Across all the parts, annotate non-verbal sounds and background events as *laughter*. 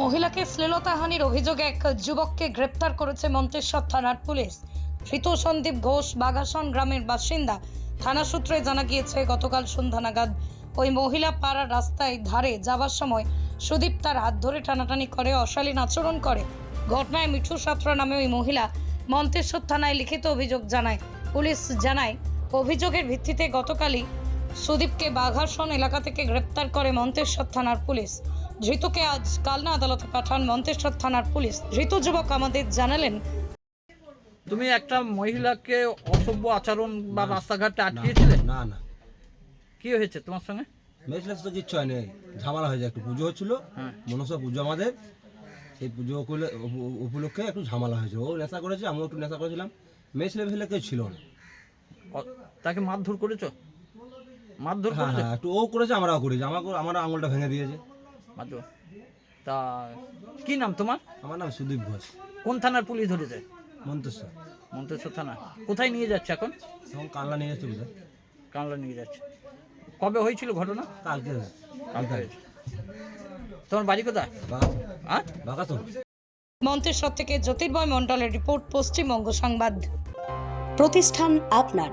মহিলাকে শ্লীলতাহানির অভিযোগে এক যুবককে গ্রেপ্তার করেছে মন্তেশ্বর থানার পুলিশ। ধৃত সন্দীপ ঘোষ বাগাসন গ্রামের বাসিন্দা। থানা সূত্রে জানা গিয়েছে, গতকাল সন্ধ্যা নাগাদ ওই মহিলা পাড়ার রাস্তায় ধারে যাবার সময় সুদীপ তার হাত ধরে টানাটানি করে, অশালীন আচরণ করে। ঘটনায় মিঠু সাত্রা নামে ওই মহিলা মন্তেশ্বর থানায় লিখিত অভিযোগ জানায়। পুলিশ জানায়, অভিযোগের ভিত্তিতে গতকালই সুদীপকে বাঘাসন এলাকা থেকে গ্রেপ্তার করে মন্তেশ্বর থানার পুলিশ। ধৃতকে আজ কালনা আদালতে পাঠান মন্তেশ্বর থানার পুলিশ। ধৃত যুবক আমাদের জানালেন তুমি একটা মহিলাকে অসভ্য আচরণ বা রাস্তাঘাটে আটকিয়েছিলে? না না। কি হয়েছে তোমার সঙ্গে? মেসলেস তো কিচ্ছু হয়নি ঝামেলা হয়েছে একটু পুজো হচ্ছিল। হ্যাঁ। মনসা পুজো আমাদের। সেই পুজো উপলে- উপলক্ষে একটু ঝামেলা হয়েছে। ও নেশা করেছে আমিও একটু নেশা করেছিলাম। মেস লেভেলে কেউ ছিল না। তাকে মারধর করেছ? মারধর হ্যাঁ করেছ? হ্যাঁ একটু ও করেছে আমরাও করেছি। আমাকে আমার আঙুলটা ভেঙে দিয়েছে। মারধর তা কি নাম তোমার? আমার নাম সুদীপ ঘোষ। কোন থানার পুলিশ ধরেছে? মন্তেশ্বর। মন্তেশ্বর থানা। কোথায় নিয়ে যাচ্ছে এখন? তখন কান্না নিয়ে যাচ্ছে কানলা নিয়ে যাচ্ছে। কবে হয়েছিল ঘটনা? কালকে কালকে হয়েছে। তোমার বাড়ি কোথায়? বাঘা তো মন্তেশ্বর থেকে জ্যোতির্ময় মণ্ডলের রিপোর্ট পশ্চিমবঙ্গ সংবাদ। প্রতিষ্ঠান আপনার।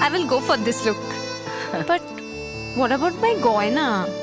I will go for this look. *laughs* but what about my goina?